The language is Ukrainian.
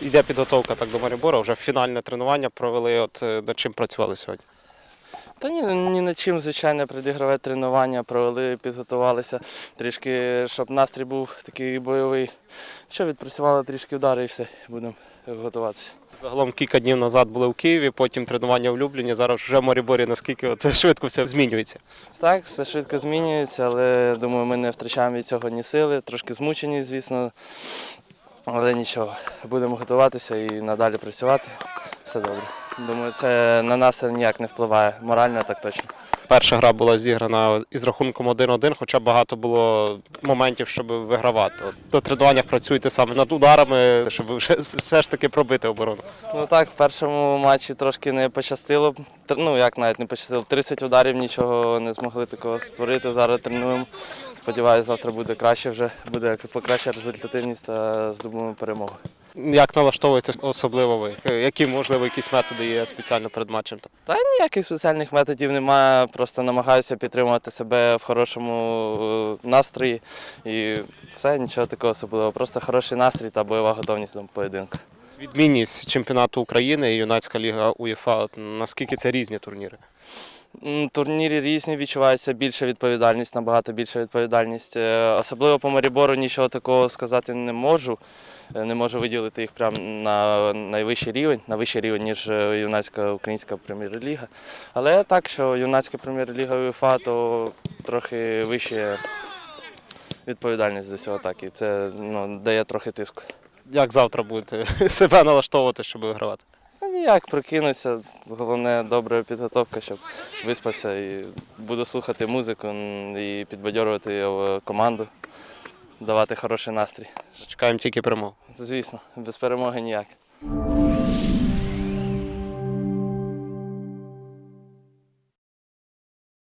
Йде підготовка так до Марібора, вже фінальне тренування провели. От е, над чим працювали сьогодні? Та ні, ні над чим, звичайно, предігрове тренування провели, підготувалися трішки, щоб настрій був такий бойовий. Що відпрацювали трішки удари і все, будемо готуватися. Загалом кілька днів назад були в Києві, потім тренування в Любліні. Зараз вже в Маріборі. Наскільки це швидко все змінюється? Так, все швидко змінюється, але думаю, ми не втрачаємо від цього ні сили, трошки змучені, звісно. Але нічого, будемо готуватися і надалі працювати. Все добре. Думаю, це на нас ніяк не впливає. Морально так точно. Перша гра була зіграна із рахунком 1-1, хоча багато було моментів, щоб вигравати. От на тренуваннях працюєте саме над ударами, щоб вже все ж таки пробити оборону. Ну так, в першому матчі трошки не пощастило. Ну як навіть не пощастило. 30 ударів нічого не змогли такого створити. Зараз тренуємо. Сподіваюся, завтра буде краще вже, буде покраща результативність та здобудемо перемогу. Як налаштовуєте особливо ви? Які можливо якісь методи є спеціально перед матчем? Та ніяких спеціальних методів немає, просто намагаюся підтримувати себе в хорошому е, настрої і все, нічого такого особливого. Просто хороший настрій та бойова готовність до поєдинку. Відмінність чемпіонату України і юнацька ліга УЄФА. Наскільки це різні турніри? М, Турніри різні, відчувається більша відповідальність, набагато більша відповідальність. Е, Особливо по Марібору нічого такого сказати не можу. Е, Не можу виділити їх прямо на найвищий рівень, на вищий рівень, ніж е, юнацька українська прем'єр-ліга. Але так, що юнацька прем'єр-ліга УЄФА, то трохи вища відповідальність до цього так. І це ну, дає трохи тиску. Як завтра будете себе налаштовувати, щоб вигравати? Ніяк прокинуся. Головне добра підготовка, щоб виспався і буду слухати музику і підбадьорувати команду, давати хороший настрій. Чекаємо тільки перемогу. Звісно, без перемоги ніяк.